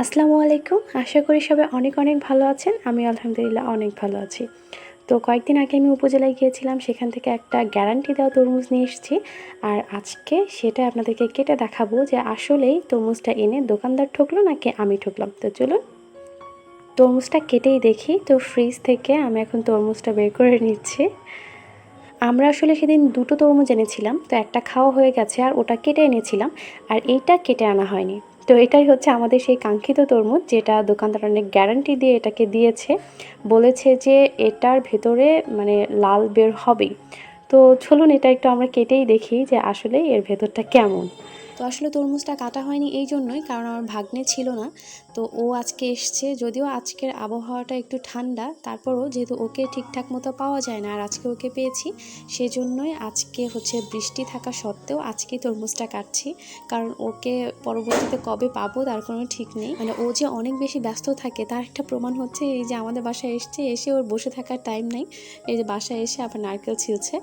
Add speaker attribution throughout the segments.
Speaker 1: আসসালামু আলাইকুম। আশা করি সবাই অনেক অনেক ভালো আছেন। আমি আলহামদুলিল্লাহ অনেক ভালো আছি। তো কয়েকদিন আগে আমি উপজেলায় গিয়েছিলাম, সেখান থেকে একটা গ্যারান্টি দেওয়া তরমুজ নিয়ে এসেছি। আর আজকে সেটা আপনাদেরকে কেটে দেখাবো যে আসলেই তরমুজটা এনে দোকানদার ঠকলো নাকি আমি ঠকলাম। তো চলুন, তরমুজটা কেটেই দেখি। তো ফ্রিজ থেকে আমি এখন তরমুজটা বের করে নিচ্ছি। আমরা আসলে সেদিন দুটো তরমুজ এনেছিলাম। তো একটা খাওয়া হয়ে গেছে আর ওটা কেটে এনেছিলাম। আর এইটা কেটে আনা হয়নি। তো এটাই হচ্ছে আমাদের সেই কাঙ্ক্ষিত তরমুজ, যেটা দোকানদার অনেক গ্যারান্টি দিয়ে এটাকে দিয়েছে। বলেছে যে এটার ভেতরে মানে লাল বের হবে তো চলুন এটা একটু আমরা কেটেই দেখি যে আসলে এর ভেতরটা কেমন। তো আসলে তরমুজটা কাটা হয়নি এই জন্যই, কারণ আমার ভাগ্নে ছিল না। তো ও আজকে এসছে, যদিও আজকের আবহাওয়াটা একটু ঠান্ডা, তারপরও যেহেতু ওকে ঠিকঠাক মতো পাওয়া যায় না আর আজকে ওকে পেয়েছি, সেজন্যই আজকে হচ্ছে বৃষ্টি থাকা সত্ত্বেও আজকেই তরমুজটা কাটছি। কারণ ওকে পরবর্তীতে কবে পাবো তার কোনো ঠিক নেই। মানে ও যে অনেক বেশি ব্যস্ত থাকে, তার একটা প্রমাণ হচ্ছে এই যে আমাদের বাসায় এসছে, এসে ওর বসে থাকার টাইম নেই। এই যে বাসায় এসে আবার নারকেল ছিলছে।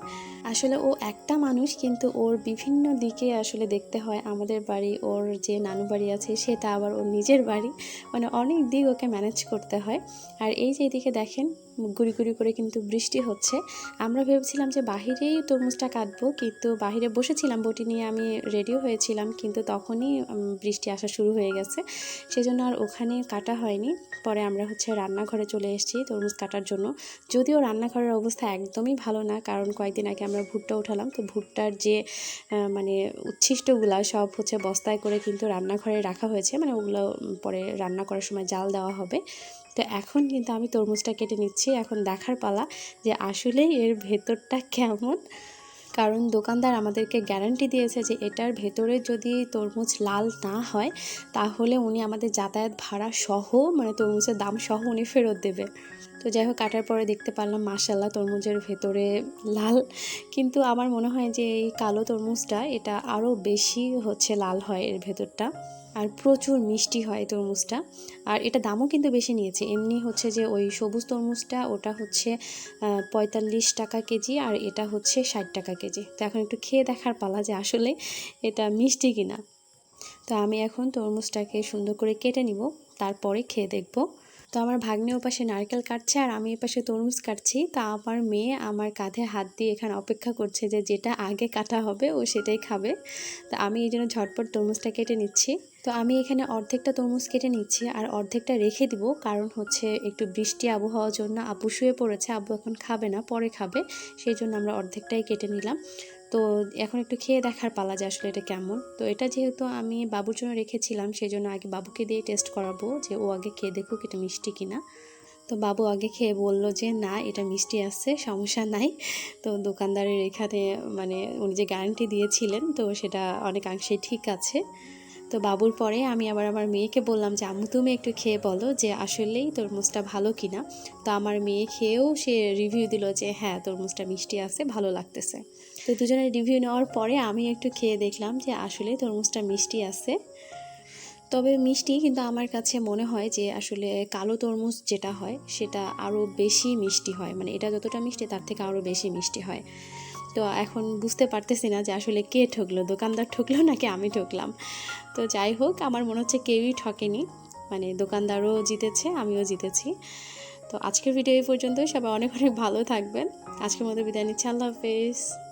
Speaker 1: আসলে ও একটা মানুষ, কিন্তু ওর বিভিন্ন দিকে আসলে দেখতে হয়। আমাদের বাড়ি, ওর যে নানু বাড়ি আছে সেটা আবার ওর নিজের বাড়ি। মানে অনেক দিক ওকে ম্যানেজ করতে হয়। আর এই যে এদিকে দেখেন গুড়ি গুড়ি করে কিন্তু বৃষ্টি হচ্ছে। আমরা ভেবেছিলাম যে বাহিরেই তরমুজটা কাটবো, কিন্তু বাহিরে বসেছিলাম, বটি নিয়ে আমি রেডিও হয়েছিলাম, কিন্তু তখনই বৃষ্টি আসা শুরু হয়ে গেছে। সেজন্য আর ওখানে কাটা হয়নি। পরে আমরা হচ্ছে রান্নাঘরে চলে এসেছি তরমুজ কাটার জন্য। যদিও রান্নাঘরের অবস্থা একদমই ভালো না, কারণ কয়েকদিন আগে আমরা ভুট্টা উঠালাম। তো ভুট্টার যে মানে উচ্ছিষ্টগুলা সব হচ্ছে বস্তায় করে কিন্তু রান্নাঘরে রাখা হয়েছে। মানে ওগুলো পরে রান্না করার সময় জাল দেওয়া হবে। তো এখন কিন্তু আমি তরমুজটা কেটে নিচ্ছি। এখন দেখার পালা যে আসলেই এর ভেতরটা কেমন। কারণ দোকানদার আমাদেরকে গ্যারান্টি দিয়েছে যে এটার ভেতরে যদি তরমুজ লাল না হয়, তাহলে উনি আমাদের যাতায়াত ভাড়া সহ মানে তরমুজের দাম সহ উনি ফেরত দেবে। তো যাই হোক, কাটার পরে দেখতে পারলাম মাসাল্লাহ তরমুজের ভেতরে লাল। কিন্তু আমার মনে হয় যে এই কালো তরমুজটা, এটা আরও বেশি হচ্ছে লাল হয় এর ভেতরটা। আর প্রচুর মিষ্টি হয় তরমুজটা। আর এটা দামও কিন্তু বেশি নিয়েছে। এমনি হচ্ছে যে ওই সবুজ তরমুজটা, ওটা হচ্ছে পঁয়তাল্লিশ টাকা কেজি আর এটা হচ্ছে ষাট টাকা কেজি। তো এখন একটু খেয়ে দেখার পালা যে আসলে এটা মিষ্টি কিনা। তো আমি এখন তরমুজটাকে সুন্দর করে কেটে নিব, তারপরে খেয়ে দেখব। তো আমার ভাগ্নে ওপাশে নারকেল কাটছে আর আমি এপাশে তরমুজ কাটছি। তা আমার মেয়ে আমার কাঁধে হাত দিয়ে এখানে অপেক্ষা করছে যে যেটা আগে কাটা হবে ও সেটাই খাবে। তো আমি এই জন্য ঝটপট তরমুজটা কেটে নিচ্ছি। তো আমি এখানে অর্ধেকটা তরমুজ কেটে নিচ্ছি আর অর্ধেকটা রেখে দিব কারণ হচ্ছে একটু বৃষ্টি আবহাওয়ার জন্য আব্বু শুয়ে পড়েছে, আব্বু এখন খাবে না, পরে খাবে। সেই জন্য আমরা অর্ধেকটাই কেটে নিলাম। তো এখন একটু খেয়ে দেখার পালা যে আসলে এটা কেমন। তো এটা যেহেতু আমি বাবুর জন্য রেখেছিলাম সেই জন্য আগে বাবুকে দিয়ে টেস্ট করাবো যে ও আগে খেয়ে দেখুক এটা মিষ্টি কিনা। তো বাবু আগে খেয়ে বলল যে, না, এটা মিষ্টি আছে, সমস্যা নাই। তো দোকানদারের এখানে মানে উনি যে গ্যারান্টি দিয়েছিলেন, তো সেটা অনেকাংশেই ঠিক আছে। তো বাবুর পরে আমি আবার আমার মেয়েকে বললাম যে, আম্মু, তুমি একটু খেয়ে বলো যে আসলেই তরমুজটা ভালো কিনা। তো আমার মেয়ে খেয়েও সে রিভিউ দিল যে হ্যাঁ তরমুজটা মিষ্টি আছে, ভালো লাগতেছে। তো দুজনের রিভিউ নেওয়ার পরে আমি একটু খেয়ে দেখলাম যে আসলে তরমুজটা মিষ্টি আছে। তবে মিষ্টি কিন্তু আমার কাছে মনে হয় যে আসলে কালো তরমুজ যেটা হয়, সেটা আরও বেশি মিষ্টি হয়। মানে এটা যতটা মিষ্টি তার থেকে আরও বেশি মিষ্টি হয়। তো এখন বুঝতে পারতেছি না যে আসলে কে ঠকলো, দোকানদার ঠকলো নাকি আমি ঠকলাম। তো যাই হোক, আমার মনে হচ্ছে কেউই ঠকেনি। মানে দোকানদারও জিতেছে, আমিও জিতেছি। তো আজকের ভিডিও এই পর্যন্ত সবাই অনেক অনেক ভালো থাকবেন। আজকের মতো বিদায় নিচ্ছি। আল্লাহ হাফেজ।